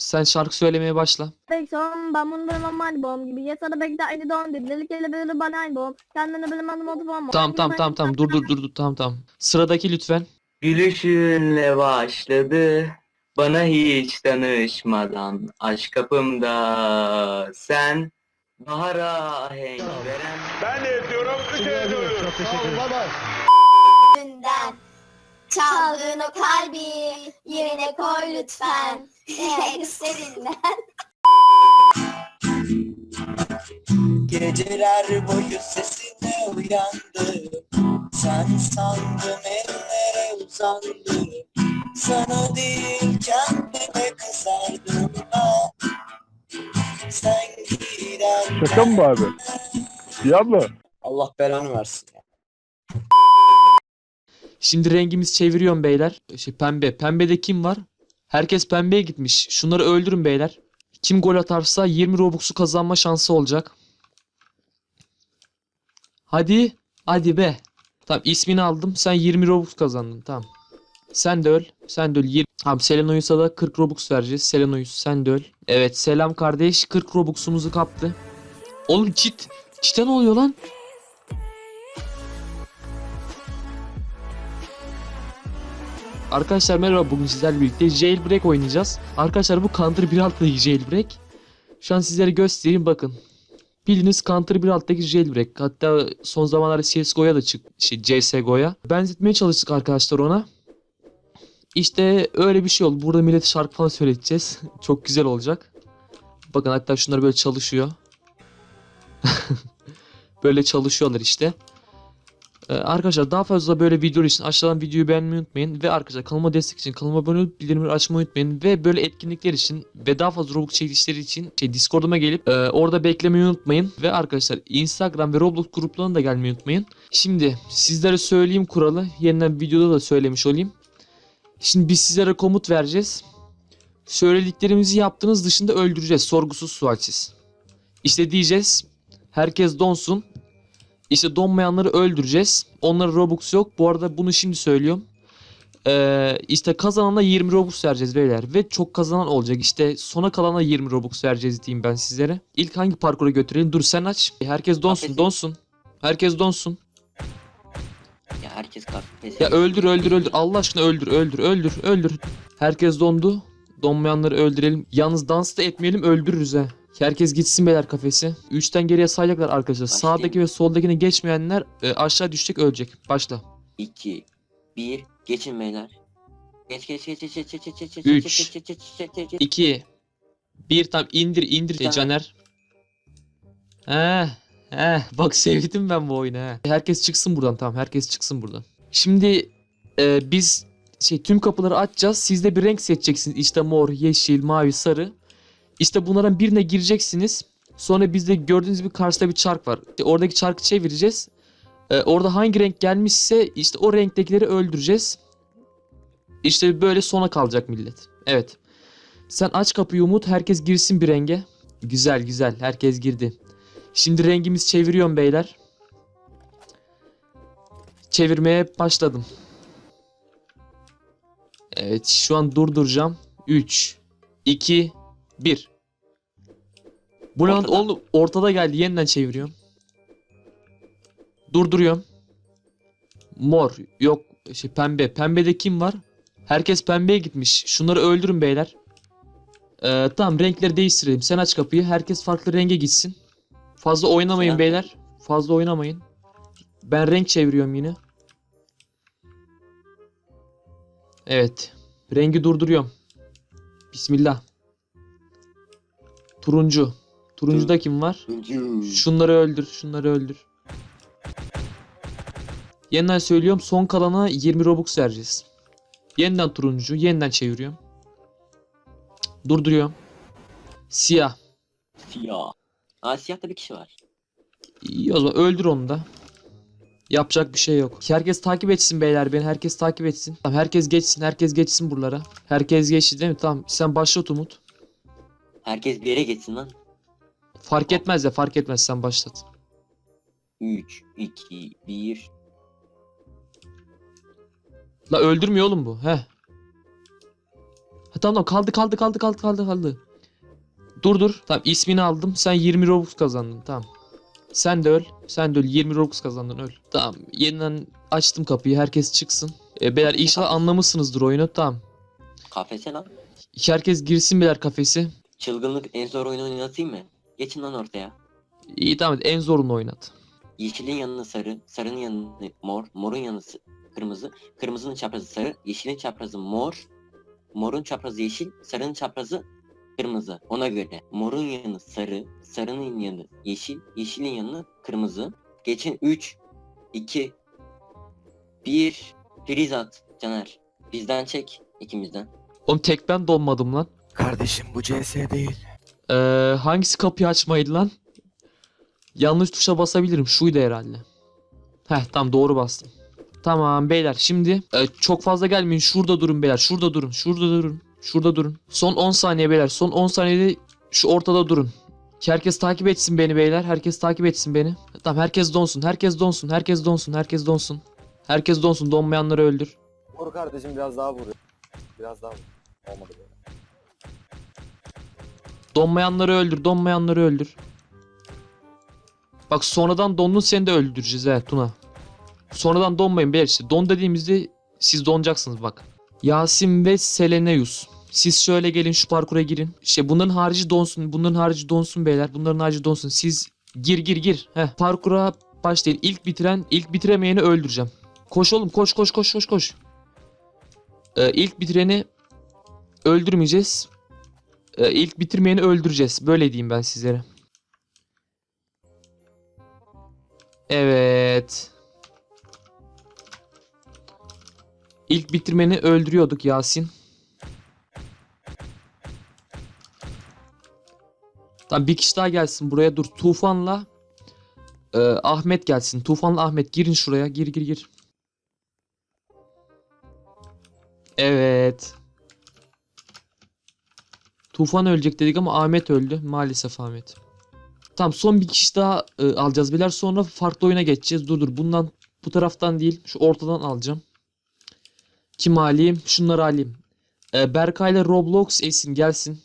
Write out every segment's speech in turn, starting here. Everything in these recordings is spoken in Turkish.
Sen şarkı söylemeye başla. Bekson, ben bunu bilmem hadi bom gibi. Yasada bekle aynı doğum gibi. Delik ele böyle bana aynı bom. Kendini bilmem modu bom. Tamam tamam tamam tamam dur dur dur dur tamam tamam. Sıradaki lütfen. Gülüşünle başladı. Bana hiç tanışmadan aşk kapımda sen bahara ahenk veren Ben de yapıyorum. Üç evde ölüyorum. Çok teşekkür ederim. yüzünden Çaldığın o kalbi yerine koy lütfen Eklerinden Geceler boyu sesine uyandım Sen sandım ellere uzandım Sana değil kendime kızardım ben Sen giderken Şaka mı bu abi? Diablo. Allah belanı versin ya. Şimdi rengimiz çeviriyorum beyler. Şey pembe. Pembede kim var? Herkes pembeye gitmiş. Şunları öldürün beyler. Kim gol atarsa 20 Robux'u kazanma şansı olacak. Hadi. Hadi be. Tamam ismini aldım. Sen 20 Robux kazandın. Tamam. Sen de öl. Sen de öl. 20. Tamam Selenois'a da 40 Robux vereceğiz. Selenois sen de öl. Evet selam kardeş. 40 Robux'umuzu kaptı. Oğlum çit. Çite ne oluyor lan? Arkadaşlar merhaba bugün sizlerle birlikte Jailbreak oynayacağız. Arkadaşlar bu Counter 1.6'daki Jailbreak. Şu an sizlere göstereyim bakın. Bildiğiniz Counter 1.6'daki Jailbreak. Hatta son zamanlarda CSGO'ya da çık şey CSGO'ya. Benzetmeye çalıştık arkadaşlar ona. İşte öyle bir şey oldu. Burada millete şarkı falan söyleteceğiz. Çok güzel olacak. Bakın hatta şunlar böyle çalışıyor. böyle çalışıyorlar işte. Ee, arkadaşlar daha fazla böyle video için aşağıdan videoyu beğenmeyi unutmayın. Ve arkadaşlar kanalıma destek için kanalıma abone olup bildirimleri açmayı unutmayın. Ve böyle etkinlikler için ve daha fazla Roblox çekilişleri için şey Discord'uma gelip e, orada beklemeyi unutmayın. Ve arkadaşlar Instagram ve Roblox gruplarına da gelmeyi unutmayın. Şimdi sizlere söyleyeyim kuralı. Yeniden videoda da söylemiş olayım. Şimdi biz sizlere komut vereceğiz. Söylediklerimizi yaptığınız dışında öldüreceğiz. Sorgusuz sualsiz. İşte diyeceğiz. Herkes donsun. İşte donmayanları öldüreceğiz. Onlara Robux yok. Bu arada bunu şimdi söylüyorum. Ee, işte kazanana 20 Robux vereceğiz beyler. Ve çok kazanan olacak. İşte sona kalana 20 Robux vereceğiz diyeyim ben sizlere. İlk hangi parkura götürelim? Dur sen aç. Herkes donsun donsun. Herkes donsun. Ya herkes kalktı. Ya öldür öldür öldür. Allah aşkına öldür öldür öldür öldür. Herkes dondu. Donmayanları öldürelim. Yalnız dans da etmeyelim öldürürüz ha. Herkes gitsin beyler kafesi. 3'ten geriye sayacaklar arkadaşlar. Başlayayım. Sağdaki ve soldakine geçmeyenler e, aşağı düşecek ölecek. Başla. 2 1 geçin beyler. Geç geç geç geç geç geç geç geç geç Üç. geç geç geç geç geç geç 2 1 tam indir indir Caner. Caner. He he bak sevdim ben bu oyunu he. Herkes çıksın buradan tamam herkes çıksın buradan. Şimdi e, biz şey tüm kapıları açacağız. Siz de bir renk seçeceksiniz. İşte mor, yeşil, mavi, sarı. İşte bunların birine gireceksiniz. Sonra bizde gördüğünüz gibi karşıda bir çark var. İşte oradaki çarkı çevireceğiz. E, orada hangi renk gelmişse işte o renktekileri öldüreceğiz. İşte böyle sona kalacak millet. Evet. Sen aç kapıyı Umut. Herkes girsin bir renge. Güzel güzel. Herkes girdi. Şimdi rengimiz çeviriyorum beyler. Çevirmeye başladım. Evet şu an durduracağım. 3, 2, 1. Bu Ortada. oğlum ortada geldi. Yeniden çeviriyorum. Durduruyorum. Mor. Yok şey pembe. Pembede kim var? Herkes pembeye gitmiş. Şunları öldürün beyler. Ee, tamam renkleri değiştirelim. Sen aç kapıyı. Herkes farklı renge gitsin. Fazla oynamayın Sen- beyler. Fazla oynamayın. Ben renk çeviriyorum yine. Evet. Rengi durduruyorum. Bismillah. Turuncu. Turuncuda kim var? Şunları öldür. Şunları öldür. Yeniden söylüyorum. Son kalana 20 Robux vereceğiz. Yeniden turuncu. Yeniden çeviriyorum. Durduruyorum. Siyah. Siyah. Aa siyahta bir kişi var. İyi o zaman öldür onu da. Yapacak bir şey yok. Herkes takip etsin beyler beni. Herkes takip etsin. Tamam herkes geçsin. Herkes geçsin buralara. Herkes geçti değil mi? Tamam sen başlat Umut. Herkes bir yere geçsin lan. Fark etmez ya fark etmez sen başlat. 3 2 1 La öldürmüyor oğlum bu. He. Ha, tamam kaldı kaldı kaldı kaldı kaldı kaldı. Dur dur. Tamam ismini aldım. Sen 20 Robux kazandın. Tamam. Sen de öl. Sen de öl. 20 Robux kazandın öl. Tamam. Yeniden açtım kapıyı. Herkes çıksın. E, beyler inşallah anlamışsınızdır oyunu. Tamam. Kafese lan. Herkes girsin beyler kafesi. Çılgınlık en zor oyunu oynatayım mı? Geçin lan ortaya. İyi tamam en zorunu oynat. Yeşilin yanını sarı, sarının yanını mor, morun yanı sı- kırmızı, kırmızının çaprazı sarı, yeşilin çaprazı mor, morun çaprazı yeşil, sarının çaprazı kırmızı. Ona göre morun yanı sarı, sarının yanı yeşil, yeşilin yanı kırmızı. Geçin 3, 2, 1, freeze at Caner. Bizden çek ikimizden. Oğlum tek ben donmadım lan. Kardeşim bu CS değil. Ee, hangisi kapıyı açmaydı lan? Yanlış tuşa basabilirim. Şuydu herhalde. Heh tam doğru bastım. Tamam beyler şimdi e, çok fazla gelmeyin. Şurada durun beyler. Şurada durun. Şurada durun. Şurada durun. Son 10 saniye beyler. Son 10 saniyede şu ortada durun. Herkes takip etsin beni beyler. Herkes takip etsin beni. Tamam herkes donsun. Herkes donsun. Herkes donsun. Herkes donsun. Herkes donsun. Donmayanları öldür. Vur kardeşim biraz daha vur. Biraz daha vur. Olmadı böyle. Donmayanları öldür. Donmayanları öldür. Bak sonradan dondun seni de öldüreceğiz he Tuna. Sonradan donmayın beyler işte. Don dediğimizde siz donacaksınız bak. Yasin ve Seleneus. Siz şöyle gelin şu parkura girin. İşte bunların harici donsun. Bunların harici donsun beyler. Bunların harici donsun. Siz gir gir gir. Heh. Parkura başlayın. İlk bitiren, ilk bitiremeyeni öldüreceğim. Koş oğlum koş koş koş koş koş. Ee, ilk bitireni öldürmeyeceğiz. Ee, ilk bitirmeyeni öldüreceğiz. Böyle diyeyim ben sizlere. Evet. İlk bitirmeni öldürüyorduk Yasin. Tamam bir kişi daha gelsin buraya dur. Tufan'la e, Ahmet gelsin. Tufan'la Ahmet girin şuraya. Gir gir gir. Evet. Tufan ölecek dedik ama Ahmet öldü. Maalesef Ahmet. Tamam son bir kişi daha e, alacağız beyler. Sonra farklı oyuna geçeceğiz. Dur dur bundan bu taraftan değil. Şu ortadan alacağım. Kim alayım? Şunları alayım. E, Berkay'la Roblox Esin gelsin.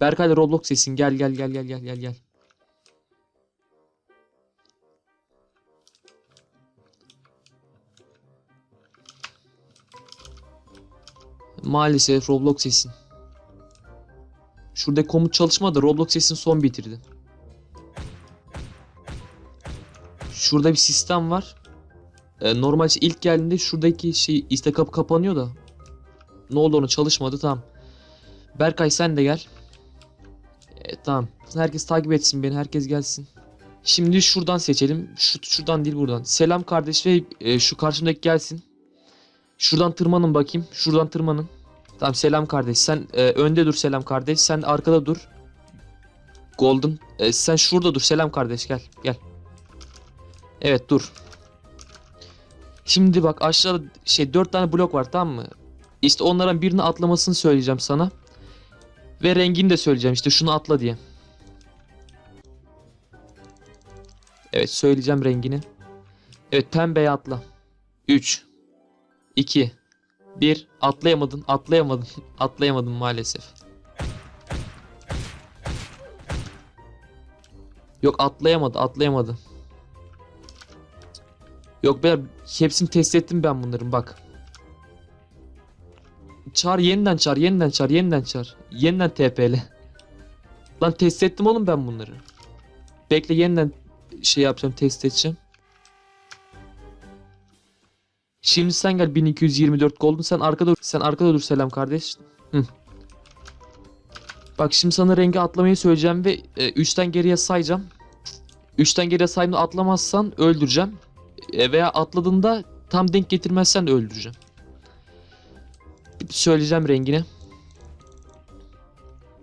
Berkay'la Roblox Esin gel gel gel gel gel gel gel. Maalesef Roblox Esin. Şurada komut çalışmadı. Roblox sesini son bitirdi. Şurada bir sistem var. Ee, normal ilk geldiğinde şuradaki şey iste kapı kapanıyor da. Ne oldu onu çalışmadı tamam. Berkay sen de gel. Evet tamam. Herkes takip etsin beni. Herkes gelsin. Şimdi şuradan seçelim. Şu, şuradan değil buradan. Selam kardeş ve e, şu karşımdaki gelsin. Şuradan tırmanın bakayım. Şuradan tırmanın. Tamam selam kardeş. Sen e, önde dur selam kardeş. Sen arkada dur. Golden. E, sen şurada dur selam kardeş gel. Gel. Evet dur. Şimdi bak aşağıda şey dört tane blok var tamam mı? İşte onlardan birini atlamasını söyleyeceğim sana. Ve rengini de söyleyeceğim işte şunu atla diye. Evet söyleyeceğim rengini. Evet pembeye atla. 3 2 1 atlayamadın atlayamadın atlayamadın maalesef. Yok atlayamadı atlayamadı. Yok ben hepsini test ettim ben bunların bak. Çağır yeniden çağır yeniden çağır yeniden çağır. Yeniden TP'le. Lan test ettim oğlum ben bunları. Bekle yeniden şey yapacağım test edeceğim. Şimdi sen gel 1224 golden sen arkada sen arkada dur selam kardeş. Hı. Bak şimdi sana rengi atlamayı söyleyeceğim ve 3'ten geriye sayacağım. 3'ten geriye saydığımda atlamazsan öldüreceğim. E, veya atladığında tam denk getirmezsen de öldüreceğim. Söyleyeceğim rengini.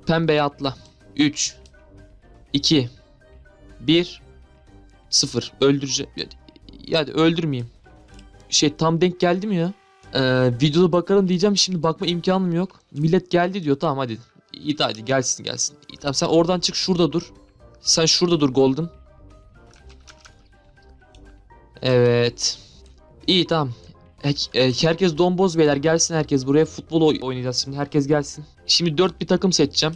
Pembeye atla. 3 2 1 0 öldüreceğim. Ya öldürmeyeyim. Şey tam denk geldi mi ya? Ee, videoda bakarım diyeceğim şimdi bakma imkanım yok. Millet geldi diyor tamam hadi. İyi hadi gelsin gelsin. İyi, tamam sen oradan çık şurada dur. Sen şurada dur Golden. Evet. İyi tamam. E, herkes domboz beyler gelsin herkes buraya futbol oy- oynayacağız şimdi herkes gelsin. Şimdi 4 bir takım seçeceğim.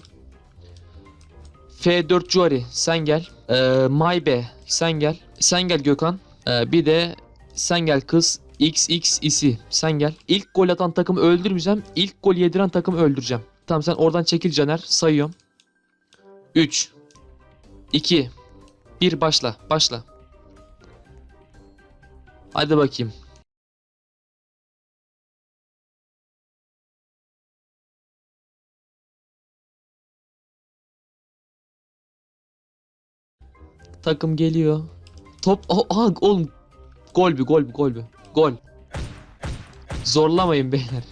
F4 Juari sen gel. Ee, Maybe sen gel. Sen gel Gökhan. Ee, bir de sen gel kız. XX isi sen gel. İlk gol atan takımı öldürmeyeceğim. İlk gol yediren takımı öldüreceğim. Tamam sen oradan çekil Caner. Sayıyorum. 3 2 1 başla. Başla. Hadi bakayım. Takım geliyor. Top. Oh, aha, oğlum. Gol bir gol bir gol bir. Gol. Zorlamayın beyler.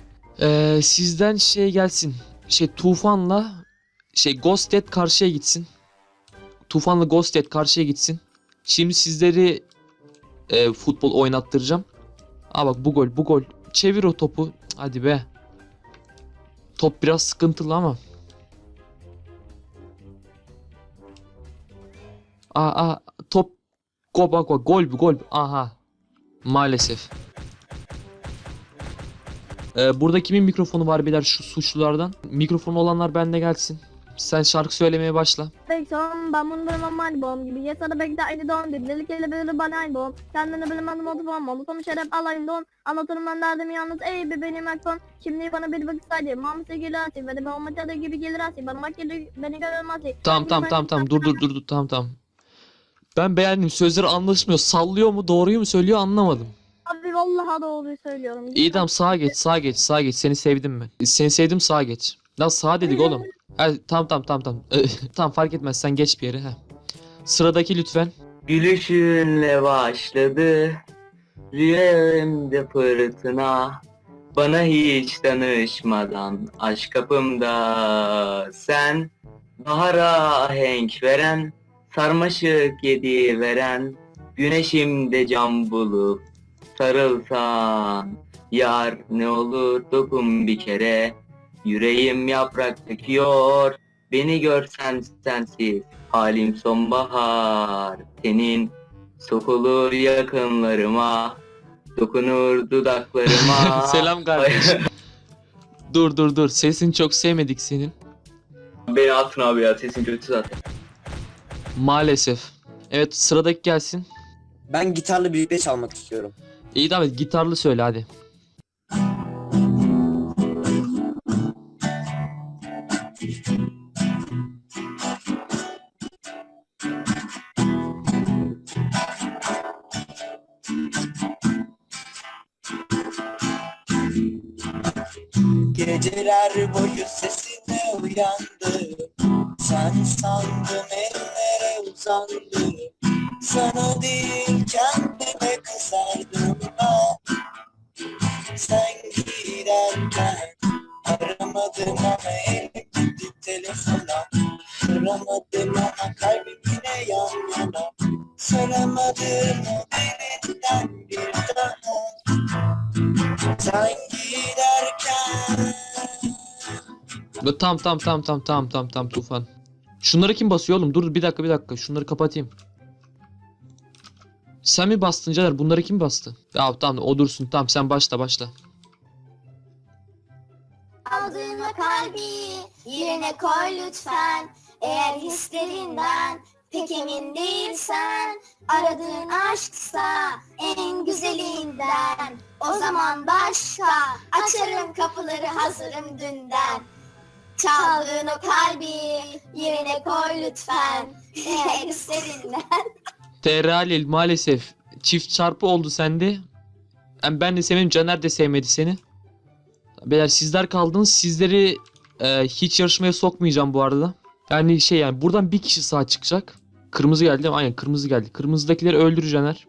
Ee, sizden şey gelsin. Şey Tufan'la şey Ghosted karşıya gitsin. Tufan'la Ghosted karşıya gitsin. Şimdi sizleri e, futbol oynattıracağım. Aa bak bu gol bu gol. Çevir o topu. Hadi be. Top biraz sıkıntılı ama. Aa, aa top Go bak gol bu gol. Aha. Maalesef. Ee, burada kimin mikrofonu var beyler şu suçlulardan? Mikrofonu olanlar bende gelsin. Sen şarkı söylemeye başla. Son ben bunu bilmem aynı babam gibi. Yasada belki de aynı doğum dedi. Delik ele böyle bana aynı babam. Kendini bilmem motifam oldu. Sonuç şeref alayım don. Anlatırım ben derdim yalnız. Ey be benim akson. Şimdi bana bir vakit saydı. Mamı sevgili atayım. De ben o gibi gelir atayım. Bana bak gelir beni görmez. Tamam tamam tamam tamam dur dur dur dur tamam tamam. Ben beğendim sözleri anlaşmıyor. Sallıyor mu doğruyu mu söylüyor anlamadım. Abi vallahi doğruyu söylüyorum. İyi tamam sağa geç sağa geç sağa geç seni sevdim ben. Seni sevdim sağa geç. Lan sağa dedik oğlum. Ha, tamam tamam tamam tamam. tamam fark etmez sen geç bir yere. Heh. Sıradaki lütfen. Gülüşünle başladı Rüyamda fırtına Bana hiç danışmadan Aşk kapımda sen Bahara ahenk veren Sarmaşık yedi veren Güneşimde cam bulup Sarılsan Yar ne olur dokun bir kere. Yüreğim yaprak döküyor Beni görsen sensiz Halim sonbahar. Senin sokulur yakınlarıma Dokunur dudaklarıma. Selam kardeşim. dur dur dur. Sesini çok sevmedik senin. Beni atın abi ya sesin kötü zaten Maalesef. Evet sıradaki gelsin. Ben gitarla birlikte çalmak istiyorum. İyi tamam gitarlı söyle hadi. Geceler boyu sesine uyandım Sen sandım ellere uzandım Sana değil kendime kızardım ben Sen giderken Aramadım ama elim gitti telefona. Soramadım ama kalbim yine yan yana. Soramadım o derinden bir daha. Sen giderken Bu- Tamam tamam tamam tamam tamam tamam tamam Tufan. Şunları kim basıyor oğlum? Dur bir dakika bir dakika. Şunları kapatayım. Sen mi bastın Caner? Bunları kim bastı? Ya tamam o dursun. Tamam sen başla başla. Aldığın kalbi yerine koy lütfen. Eğer hislerinden pek emin değilsen, aradığın aşksa en güzelinden. O zaman başka açarım kapıları hazırım dünden. Çaldığın o kalbi yerine koy lütfen. Eğer hislerinden. TR Halil maalesef çift çarpı oldu sende. Yani ben de sevmedim. Caner de sevmedi seni. Beyler sizler kaldınız. Sizleri e, hiç yarışmaya sokmayacağım bu arada. Yani şey yani buradan bir kişi sağ çıkacak. Kırmızı geldi değil mi? Aynen kırmızı geldi. Kırmızıdakileri öldür Caner.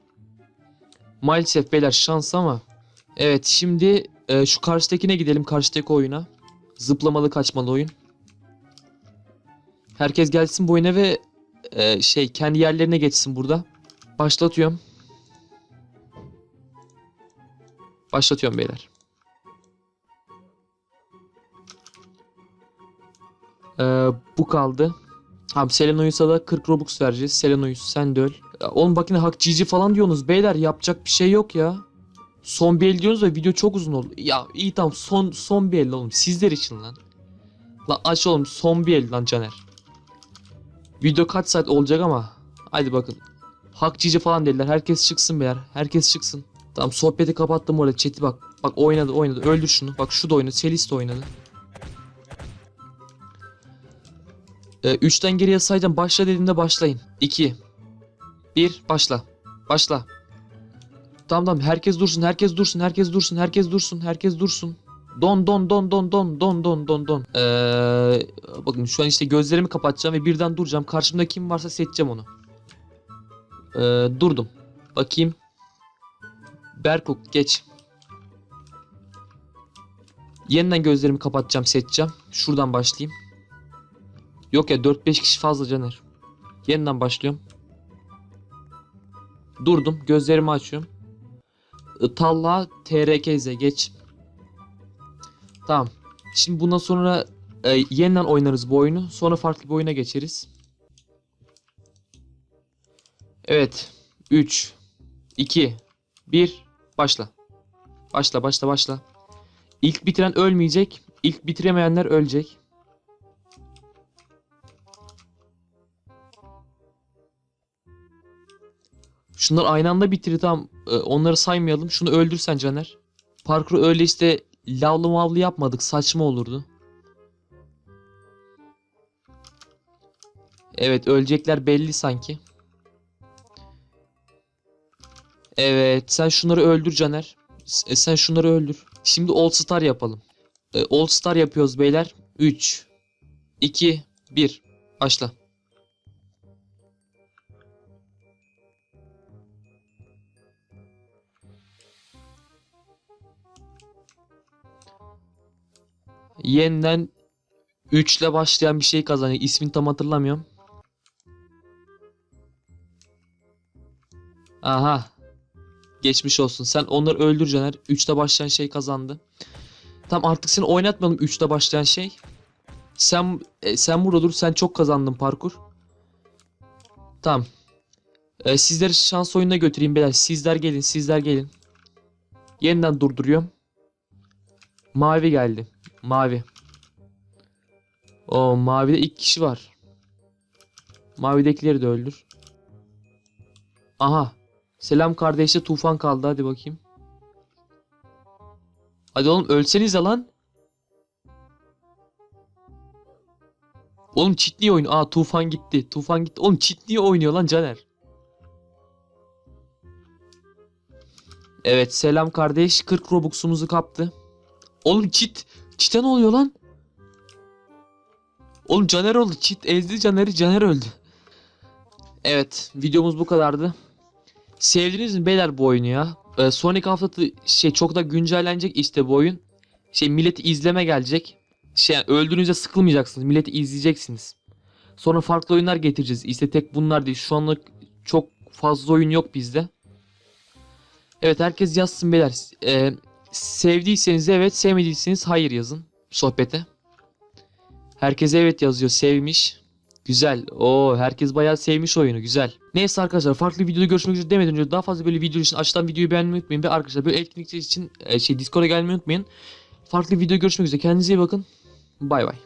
Maalesef beyler şans ama. Evet şimdi e, şu karşıdakine gidelim. Karşıdaki oyuna. Zıplamalı kaçmalı oyun. Herkes gelsin bu oyuna ve e, şey kendi yerlerine geçsin burada. Başlatıyorum. Başlatıyorum beyler. Ee, bu kaldı. Abi Selenois'a da 40 Robux vereceğiz. Selenois sen de öl. Ya Oğlum bakın hak cici falan diyorsunuz beyler yapacak bir şey yok ya. Son bir el diyorsunuz da video çok uzun oldu. Ya iyi tamam son son bir el oğlum. Sizler için lan. Lan aç oğlum son bir el lan Caner. Video kaç saat olacak ama. Hadi bakın. Hak cici falan dediler. Herkes çıksın beyler. Herkes çıksın. Tamam sohbeti kapattım orada. Chat'i bak. Bak oynadı oynadı. Öldür şunu. Bak şu da oynadı. Selis de oynadı. Ee, üçten geriye sayacağım. Başla dediğimde başlayın. 2 1 başla. Başla. Tamam tamam herkes dursun herkes dursun herkes dursun herkes dursun herkes dursun. Don don don don don don don don don. Ee, bakın şu an işte gözlerimi kapatacağım ve birden duracağım. Karşımda kim varsa seçeceğim onu. Ee, durdum. Bakayım. Berkuk geç. Yeniden gözlerimi kapatacağım seçeceğim. Şuradan başlayayım. Yok ya 4-5 kişi fazla Caner. Yeniden başlıyorum. Durdum. Gözlerimi açıyorum. Talla TRKZ geç. Tamam. Şimdi bundan sonra e, yeniden oynarız bu oyunu. Sonra farklı bir oyuna geçeriz. Evet. 3 2 1 başla. Başla başla başla. İlk bitiren ölmeyecek. İlk bitiremeyenler ölecek. Şunlar aynı anda bitir tamam. Ee, onları saymayalım. Şunu öldürsen Caner. Parkuru öyle işte lavlı mavlı yapmadık. Saçma olurdu. Evet ölecekler belli sanki. Evet sen şunları öldür Caner. E, sen şunları öldür. Şimdi All Star yapalım. Ee, All Star yapıyoruz beyler. 3 2 1 Başla. Yeniden 3 ile başlayan bir şey kazanıyor. İsmini tam hatırlamıyorum. Aha. Geçmiş olsun. Sen onları öldür Caner. 3'te başlayan şey kazandı. Tamam artık seni oynatmayalım 3'te başlayan şey. Sen e, sen burada dur. Sen çok kazandın parkur. Tamam. E, sizleri şans oyununa götüreyim beyler. Sizler gelin, sizler gelin. Yeniden durduruyorum. Mavi geldi. Mavi. O mavide ilk kişi var. Mavidekileri de öldür. Aha. Selam kardeşle tufan kaldı hadi bakayım. Hadi oğlum ölsenize lan. Oğlum çit niye oynuyor? Aa tufan gitti. Tufan gitti. Oğlum çit niye oynuyor lan Caner? Evet selam kardeş. 40 Robux'umuzu kaptı. Oğlum çit. Çite ne oluyor lan? Oğlum Caner oldu. Çit ezdi Caner'i. Caner öldü. Evet. Videomuz bu kadardı. Sevdiniz mi beyler bu oyunu ya? Ee, sonraki hafta da şey çok da güncellenecek işte bu oyun. Şey milleti izleme gelecek. Şey yani öldüğünüzde sıkılmayacaksınız. Milleti izleyeceksiniz. Sonra farklı oyunlar getireceğiz. İşte tek bunlar değil. Şu anlık çok fazla oyun yok bizde. Evet herkes yazsın beyler. Ee, sevdiyseniz evet, sevmediyseniz hayır yazın sohbete. Herkes evet yazıyor, sevmiş. Güzel. Oo herkes bayağı sevmiş oyunu. Güzel. Neyse arkadaşlar farklı videoda görüşmek üzere demeden önce daha fazla böyle video için aşağıdan videoyu beğenmeyi unutmayın. Ve arkadaşlar böyle etkinlikler için e, şey Discord'a gelmeyi unutmayın. Farklı video görüşmek üzere. Kendinize iyi bakın. Bay bay.